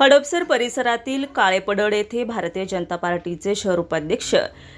हडपसर परिसरातील काळेपडळ येथे भारतीय जनता पार्टीचे शहर उपाध्यक्ष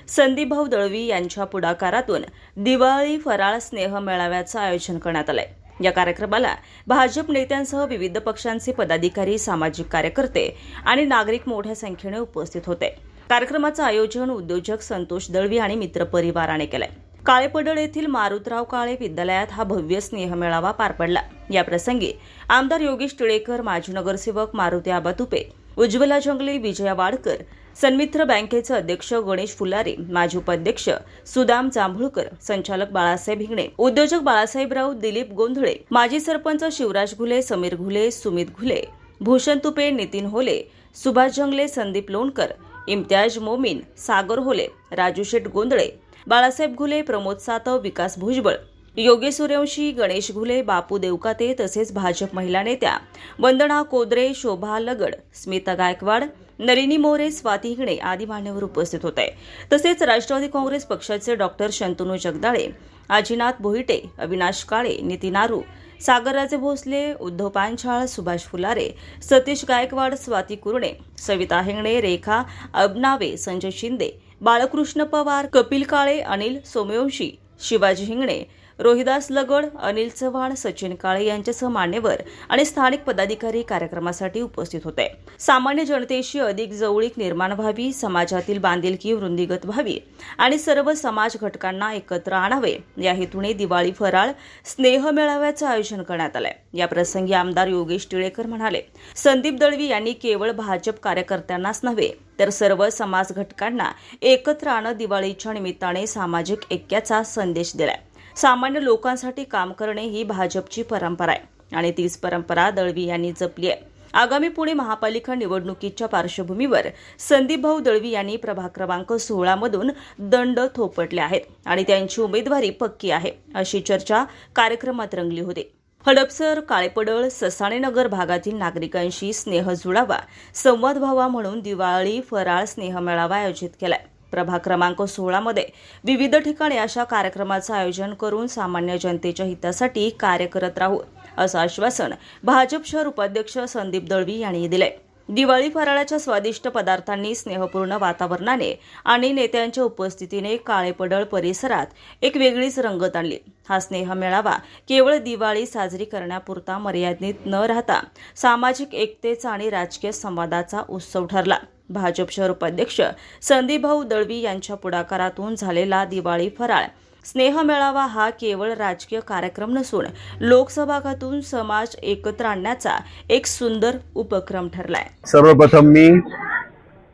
संदीपभाऊ दळवी यांच्या पुढाकारातून दिवाळी फराळ स्नेह मेळाव्याचं आयोजन करण्यात आलंय. या कार्यक्रमाला भाजप नेत्यांसह विविध पक्षांचे पदाधिकारी सामाजिक कार्यकर्ते आणि नागरिक मोठ्या संख्येने उपस्थित होते. कार्यक्रमाचं आयोजन उद्योजक संतोष दळवी आणि मित्रपरिवाराने केलंय. काळेपडळ येथील मारुतराव काळे विद्यालयात हा भव्य स्नेहमेळावा पार पडला. याप्रसंगी आमदार योगेश टिळेकर माजी नगरसेवक मारुती आबा तुपे उज्ज्वला जंगले विजया वाडकर सन्मित्र बँकेचे अध्यक्ष गणेश फुलारे माजी उपाध्यक्ष सुदाम जांभुळकर संचालक बाळासाहेब हिंगणे उद्योजक बाळासाहेबराव दिलीप गोंधळे माजी सरपंच शिवराज घुले समीर घुले सुमित घुले भूषण तुपे नितीन होले सुभाष जंगले संदीप लोणकर इम्तियाज मोमीन सागर होले राजू शेठ गोंधळे बाळासाहेब घुले प्रमोद सातव विकास भुजबळ योगेश सूर्यवंशी गणेश घुले बापू देवकाते तसेच भाजप महिला नेत्या वंदना कोदरे शोभा लगड स्मिता गायकवाड नलिनी मोरे स्वाती हिंगणे आदी मान्यवर उपस्थित होते. तसेच राष्ट्रवादी काँग्रेस पक्षाचे डॉक्टर शंतनू जगदाळे आजीनाथ भोईटे अविनाश काळे नितीन आरू सागरराजे भोसले उद्धव पांचाळ सुभाष फुलारे सतीश गायकवाड स्वाती कुरणे सविता हेंगणे रेखा अबनावे संजय शिंदे बाळकृष्ण पवार कपिल काळे अनिल सोमवंशी शिवाजी हिंगणे रोहिदास लगड अनिल चव्हाण सचिन काळे यांच्यासह मान्यवर आणि स्थानिक पदाधिकारी कार्यक्रमासाठी उपस्थित होते. सामान्य जनतेशी अधिक जवळीक निर्माण व्हावी समाजातील बांधिलकी वृंदीगत व्हावी आणि सर्व समाज घटकांना एकत्र आणावे. या हेतूने दिवाळी फराळ स्नेह मेळाव्याचं आयोजन करण्यात आलंय. या प्रसंगी आमदार योगेश टिळेकर म्हणाले संदीप दळवी यांनी केवळ भाजप कार्यकर्त्यांनाच नव्हे तर सर्व समाज घटकांना एकत्र आणत दिवाळीच्या निमित्ताने सामाजिक ऐक्याचा संदेश दिलाय. सामान्य लोकांसाठी काम करणे ही भाजपची परंपरा आहे आणि तीच परंपरा दळवी यांनी जपली आहे. आगामी पुणे महापालिका निवडणुकीच्या पार्श्वभूमीवर संदीप भाऊ दळवी यांनी प्रभाग क्रमांक सोळामधून दंड थोपटले आहेत आणि त्यांची उमेदवारी पक्की आहे अशी चर्चा कार्यक्रमात रंगली होती. हडपसर काळेपडळ ससाणेनगर भागातील नागरिकांशी स्नेह जुळावा संवाद व्हावा म्हणून दिवाळी फराळ स्नेह मेळावा आयोजित केलाय. प्रभाग क्रमांक सोळामध्ये विविध ठिकाणी अशा कार्यक्रमाचं आयोजन करून सामान्य जनतेच्या हितासाठी कार्य करत राहू असं आश्वासन भाजप शहर उपाध्यक्ष संदीप दळवी यांनी दिलंय. दिवाळी फराळाच्या स्वादिष्ट पदार्थांनी स्नेहपूर्ण वातावरणाने आणि नेत्यांच्या उपस्थितीने काळेपडळ परिसरात एक वेगळीच रंगत आणली. हा स्नेह मेळावा केवळ दिवाळी साजरी करण्यापुरता मर्यादित न राहता सामाजिक एकतेचा आणि राजकीय संवादाचा उत्सव ठरला. भाजप शहर उपाध्यक्ष संदीपभाऊ दळवी यांच्या पुढाकारातून झालेला दिवाळी फराळ स्नेह मेळावा हा केवळ राजकीय कार्यक्रम नसून लोकसभागातून समाज एकत्र आणण्याचा एक सुंदर उपक्रम ठरलाय. सर्वप्रथम मी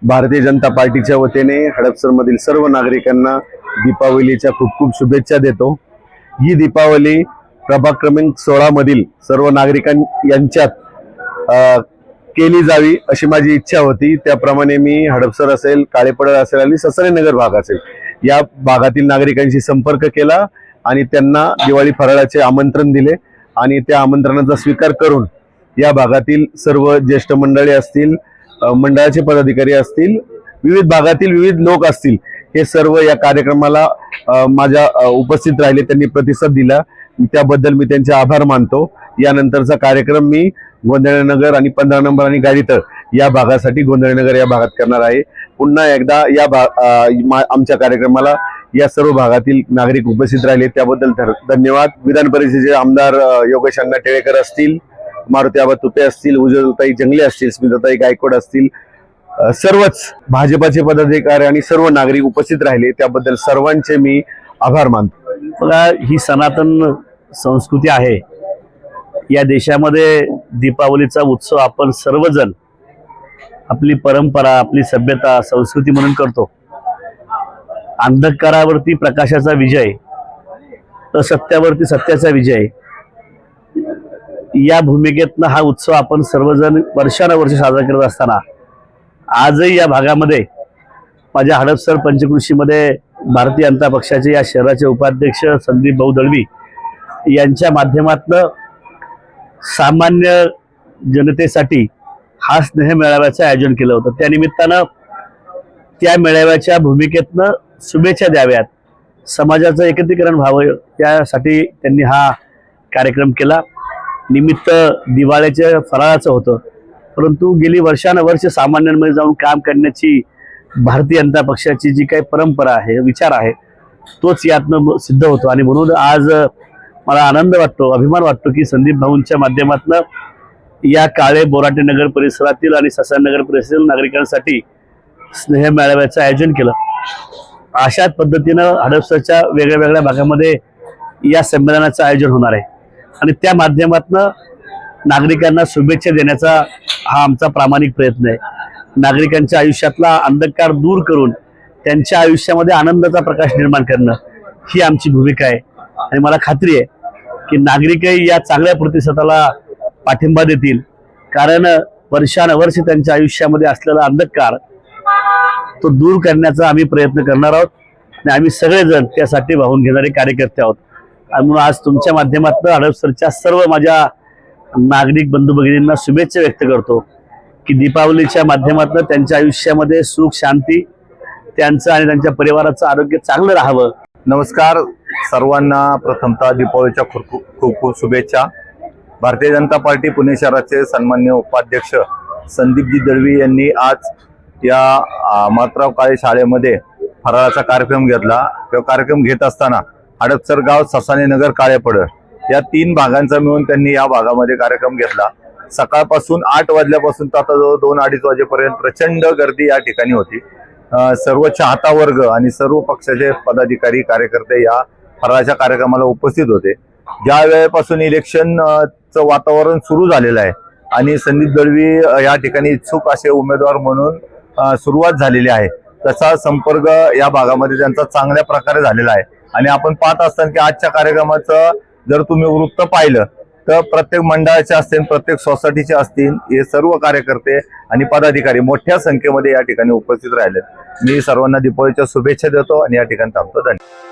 भारतीय जनता पार्टीच्या वतीने हडपसरमधील सर्व नागरिकांना दीपावलीच्या खूप खूप शुभेच्छा देतो. ही दीपावली प्रभाग क्रमांक सोळा मधील सर्व नागरिकां यांच्यात केली जावी अशी माझी इच्छा होती. त्याप्रमाणे मी हडपसर असेल काळेपडळ असेल आणि ससरेनगर भाग असेल. या भागातील नागरिकांशी संपर्क केला आणि त्यांना दिवाळी फराळाचे आमंत्रण दिले. आणि त्या आमंत्रणाचा स्वीकार करून या भागातील सर्व ज्येष्ठ मंडळी असतील मंडळाचे पदाधिकारी असतील विविध भागातील विविध लोक असतील हे सर्व या कार्यक्रमाला माझ्या उपस्थित राहिले त्यांनी प्रतिसाद दिला. त्याबद्दल मी त्यांचे आभार मानतो. यानंतरचा कार्यक्रम मी गोंधळनगर आणि पंधरा नंबर आणि गाडीतळ या भागासाठी गोंधळनगर या भागात करणार आहे. पुन्हा एकदा या भा आमच्या कार्यक्रमाला या सर्व भागातील नागरिक उपस्थित राहिले. त्याबद्दल धन्यवाद. विधान परिषदेचे आमदार योगेश अंगा टिळेकर असतील मारुती आबा तुपे असतील उज्ज्वलताई जंगले असतील स्मिताताई गायकवाड असतील सर्वच भाजपाचे पदाधिकारी आणि सर्व नागरिक उपस्थित राहिले. त्याबद्दल सर्वांचे मी आभार मानतो. बघा ही सनातन संस्कृती आहे. या देशामध्ये दीपावलीचा उत्सव आपण सर्वजण आपली परंपरा आपली सभ्यता संस्कृती म्हणून करतो. अंधकारावरती प्रकाशाचा विजय असत्यावरती सत्याचा विजय. या भूमिकेतनं हा उत्सव आपण सर्वजण वर्षानुवर्ष साजरा करत असताना आजही या भागामध्ये माझ्या हडपसर पंचकृषीमध्ये भारतीय जनता पक्षाचे या शहराचे उपाध्यक्ष संदीप भाऊ दळवी यांच्या माध्यमातनं सामान्य जनतेसाठी हा स्नेह मेळाव्याचं आयोजन केलं होतं. त्यानिमित्तानं त्या मेळाव्याच्या भूमिकेतनं शुभेच्छा द्याव्यात. समाजाचं एकत्रीकरण व्हावं त्यासाठी त्यांनी हा कार्यक्रम केला. निमित्त दिवाळीच्या फराळाचं होतं. परंतु गेली वर्षानुवर्ष सामान्यांमध्ये जाऊन काम करण्याची भारतीय जनता पक्षाची जी काही परंपरा आहे विचार आहे तोच यातनं सिद्ध होतो. आणि म्हणून आज मला आनंद वाटतो अभिमान वाटतो की संदीप भाऊंच्या माध्यमातून या काळे बोराटे नगर परिसरातील आणि ससान नगर परिसरातील नागरिकांसाठी स्नेह मेळाव्याचं आयोजन केलं. अशाच पद्धतीनं हडपसरच्या वेगळ्या वेगळ्या भागामध्ये या संमेलनाचं आयोजन होणार आहे. आणि त्या माध्यमातनं नागरिकांना शुभेच्छा देण्याचा हा आमचा प्रामाणिक प्रयत्न आहे. नागरिकांच्या आयुष्यातला अंधकार दूर करून त्यांच्या आयुष्यामध्ये आनंदाचा प्रकाश निर्माण करणं ही आमची भूमिका आहे. आणि मला खात्री आहे की नागरिकही या चांगल्या प्रतिसादाला पाठिंबा देतील. कारण वर्षानुवर्ष त्यांच्या आयुष्यामध्ये असलेला अंधकार तो दूर करण्याचा आम्ही प्रयत्न करणार आहोत. आणि आम्ही सगळेजण त्यासाठी वाहून घेणारे कार्यकर्ते आहोत. म्हणून आज तुमच्या माध्यमातून हडपसरच्या सर्व माझ्या नागरिक बंधू भगिनींना शुभेच्छा व्यक्त करतो की दीपावलीच्या माध्यमातून त्यांच्या आयुष्यामध्ये सुख शांती त्यांचं आणि त्यांच्या परिवाराचं आरोग्य चांगलं राहावं. नमस्कार. सर्वांना प्रथमतः दीपावलीच्या खूप खूप खूप शुभेच्छा. भारतीय जनता पार्टी पुणे शहराचे सन्मान्य उपाध्यक्ष संदीपजी दळवी यांनी आज या अ, मातराव काळे शाळेमध्ये फराळाचा कार्यक्रम घेतला. तो कार्यक्रम घेत असताना हडपसर गाव ससाने नगर काळेपड या तीन भागांचा मिळून त्यांनी या भागामध्ये कार्यक्रम घेतला. सकाळपासून आठ वाजल्यापासून तर आता जवळ दोन अडीच वाजेपर्यंत प्रचंड गर्दी या ठिकाणी होती. सर्व चाहता वर्ग आणि सर्व पक्षाचे पदाधिकारी कार्यकर्ते या फराळाच्या कार्यक्रमाला उपस्थित होते. ज्या वेळेपासून इलेक्शन वातावरण सुरू झालेलं आहे आणि संदीप दळवी या ठिकाणी इच्छुक असे उमेदवार म्हणून सुरुवात झालेली आहे तसा संपर्क या भागामध्ये त्यांचा चांगल्या प्रकारे झालेला आहे. आणि आपण पाहत असताना की आजच्या कार्यक्रमाचं जर तुम्ही वृत्त पाहिलं तर प्रत्येक मंडळाचे असतील प्रत्येक सोसायटीचे असतील हे सर्व कार्यकर्ते आणि पदाधिकारी मोठ्या संख्येमध्ये या ठिकाणी उपस्थित राहिले मी सर्वांना दीपावलीच्या शुभेच्छा देतो आणि या ठिकाणी थांबतो. धन्यवाद.